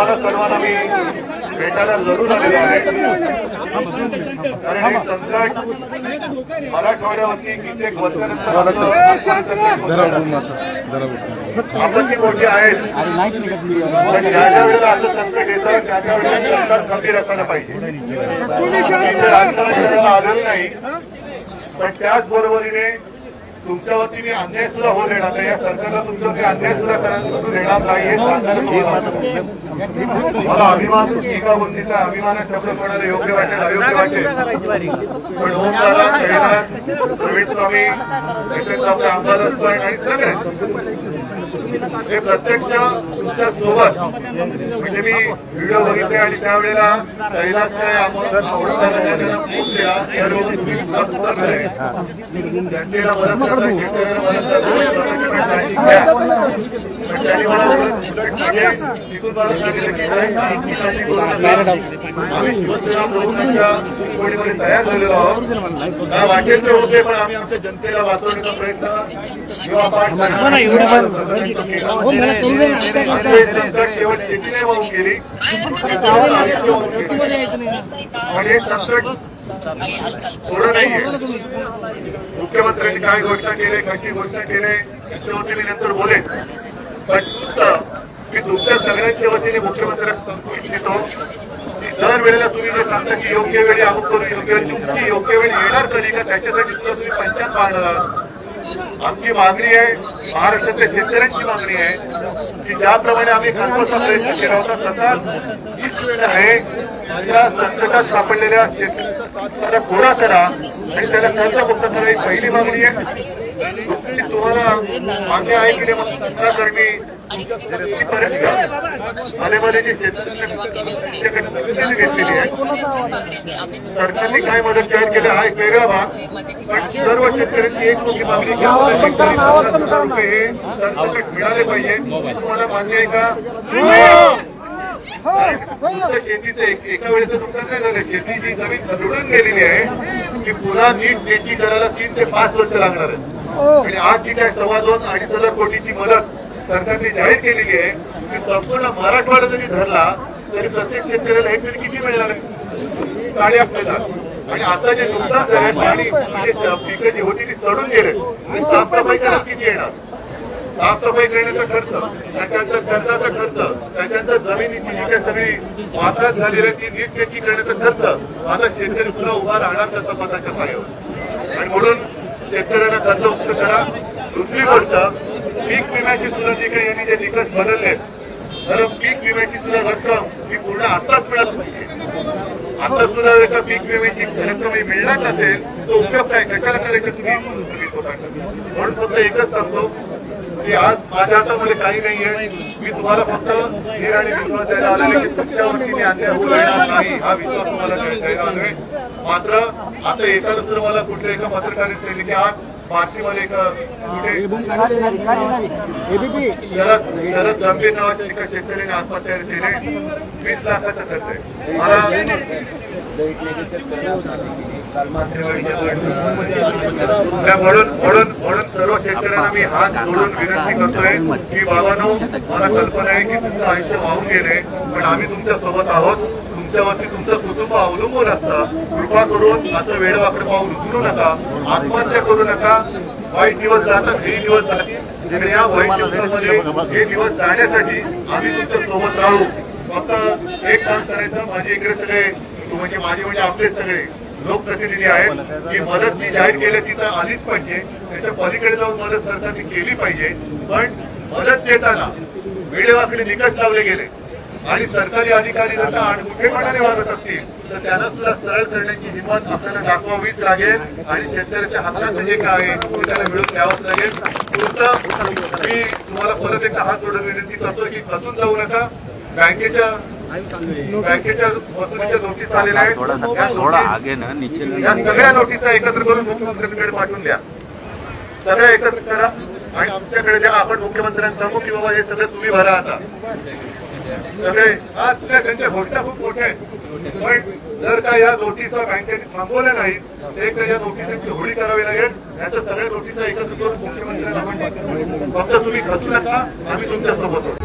तुम्हाला सर्वांना मी भेटायला जरूर आलेलो आहे. कारण हे संकट मराठवाड्यावरती कित्येक वर्षानंतर आपत्ती मोठी आहेत पण ज्या ज्या वेळेला असं संकट येतं त्या त्या वेळेला सरकार खंबीर असायला पाहिजे. राजकारण करायला आलेलं नाही पण त्याच बरोबरीने तुमच्या वतीने अन्याय सुद्धा होऊ देणार नाही. या सरकारला तुमच्यावरती अन्याय सुद्धा करायला देणार नाही. हे तुम्हाला मला अभिमान एका गोष्टीचा अभिमान शब्द कोणाला योग्य वाटेल अयोग्य वाटेल. पण ओम दादा कैलास प्रवीण स्वामी आमदार असतोय आणि सगळे. हे प्रत्यक्ष तुमच्यासोबत. म्हणजे मी व्हिडिओ बघितले आणि त्यावेळेला कैलास काय. जनतेला म्हणजे नका. आम्ही शिवसेना प्रमुखांच्या तयार झालेलो आहोत. काय वाटेल ते होते पण आम्ही आमच्या जनतेला वाचवण्याचा प्रयत्न किंवा पाठ शेतीने वाहून गेली आणि थोडं नाहीये मुख्यमंत्र्यांनी काय घोषणा केली कशी घोषणा केली? त्याच्यावरती मी नंतर बोलेन पण मी तुमच्या सगळ्यांच्या वतीने मुख्यमंत्र्यांना सांगू इच्छितो की दर वेळेला तुम्ही जे सांगता की योग्य वेळी अमुक करू योग्य वेळी तुमची योग्य वेळ येणार कधी का त्याच्यासाठी सुद्धा तुम्ही पंचायत पाहणार आहात आमची मागणी आहे महाराष्ट्रातल्या शेतकऱ्यांची मागणी आहे की ज्याप्रमाणे आम्ही कालपासून प्रयत्न केला होता तसाच हीच वेळ आहे. त्या संकटात सापडलेल्या शेतकऱ्याचा सातबारा करा आणि त्याला कर्जमुक्त करा ही पहिली मागणी आहे. तुम्हाला मागणी आहे की नाही सरकारकर्मी मध्ये जे शेतकऱ्यांनी घेतलेली आहे सरकारने काय मदत जाहीर केली हा एक वेगळा भाग पण सर्व शेतकऱ्यांची एक मोठी मागणी हे मिळाले पाहिजे तुम्हाला मान्य आहे का शेतीचं एक- एका वेळेचं नुकसान काय झालं शेतीची जमीन खदडून गेलेली आहे की पुन्हा नीट शेती करायला तीन ते पाच वर्ष लागणार आहे आणि आज जी काय सव्वा दोन अडीच हजार कोटीची मदत सरकारने जाहीर केलेली आहे की संपूर्ण मराठवाडा जरी धरला तरी प्रत्येक शेतकऱ्याला हेक्टर किती मिळणार आहे? साडेआठ हजार आणि आता जे नुकसान झालंय पाणी पिकं जी होती ती चढून गेले आणि साफसफाई करायला किती येणार? साफसफाई करण्याचा खर्च त्याच्यानंतर खर्चाचा खर्च त्याच्यानंतर जमिनीची जी काही सगळी वापरात झालेली आहे ती नीट नेटकी करण्याचा खर्च आता शेतकरी पुन्हा उभा राहणार त्या समाजाच्या पायावर. आणि म्हणून शेतकऱ्यांना कर्ज मुक्त करा. दुसरी गोष्ट पीक विम्याची सुद्धा जे काही यांनी जे निकष बदलले तर पीक विम्याची सुद्धा रक्कम ही पूर्ण आताच मिळाली पाहिजे. आता सुद्धा जर का पीक विम्याची रक्कम ही मिळणार नसेल तो उपयोग काय कशाला करायचं तुम्ही? म्हणून फक्त एकच सांगतो की आज माझ्या हातामध्ये काही नाही आहे मी तुम्हाला फक्त हे आणि विश्वास द्यायला आलेले की तुमच्या वतीने अन्याय होऊ देणार नाही हा विश्वास तुम्हाला द्यायला आलोय मात्र आता एकाच तर मला कुठल्या एका पत्रकाराने सांगितले की आज एका कुठे शरद शरद गंभीर नावाच्या एका शेतकऱ्याने आत्महत्या केली. वीस लाखाचा खर्च आहे. म्हणून म्हणून म्हणून सर्व शेतकऱ्यांना मी हात जोडून विनंती करतोय की बाबांनो मला कल्पना आहे की तुमचं आयुष्य वाहून गेले पण आम्ही तुमच्यासोबत आहोत. तुमच्यावरती तुमचं कुटुंब अवलंबून असतं. कृपा करून असं वेळवाकडे पाहून उचलू नका. आत्महत्या करू नका. वाईट दिवस जातात हे दिवस जातील. या वाईट दिवसामध्ये हे दिवस जाण्यासाठी आम्ही तुमच्यासोबत राहू. फक्त एक काम करायचं माझे इकडे सगळे म्हणजे माझे म्हणजे आपले सगळे लोकप्रतिनिधी आहेत. की मदत मी जाहीर केली तिथं आलीच पाहिजे. त्याच्या पलीकडे जाऊन मदत सरकारने केली पाहिजे. पण मदत देताना वेळेवाकडे निकष लावले गेले. आणि सरकारी अधिकारी जर का अनमुठेपणाने वागत असतील तर त्यांना सुद्धा सरळ करण्याची हिंमत आपल्याला दाखवावीच लागेल. आणि शेतकऱ्याच्या हक्काचं जे काय आहे ते त्याला मिळून द्यावंच लागेल. तुमचं मी तुम्हाला परत एकदा हात जोडून विनंती करतो की खचून जाऊ नका. बँकेच्या बँकेच्या वसुलीच्या नोटीस आलेल्या आहेत. या सगळ्या नोटिसा एकत्र करून मुख्यमंत्र्यांकडे पाठवून द्या. सगळ्या एकत्र करा. आणि आमच्याकडे द्या आपण मुख्यमंत्र्यांना सांगू की बाबा हे सगळं तुम्ही भरा आता. सगळे आज त्यांच्या घोषणा खूप मोठ्या आहेत. जर का या नोटिसा बँकेने थांबवल्या नाहीत एक तर या नोटिसांची होळी करावी लागेल. याच्या सगळ्या नोटिसा एकत्र करून मुख्यमंत्र्यांना म्हणजे फक्त तुम्ही खचू नका आम्ही तुमच्यासोबत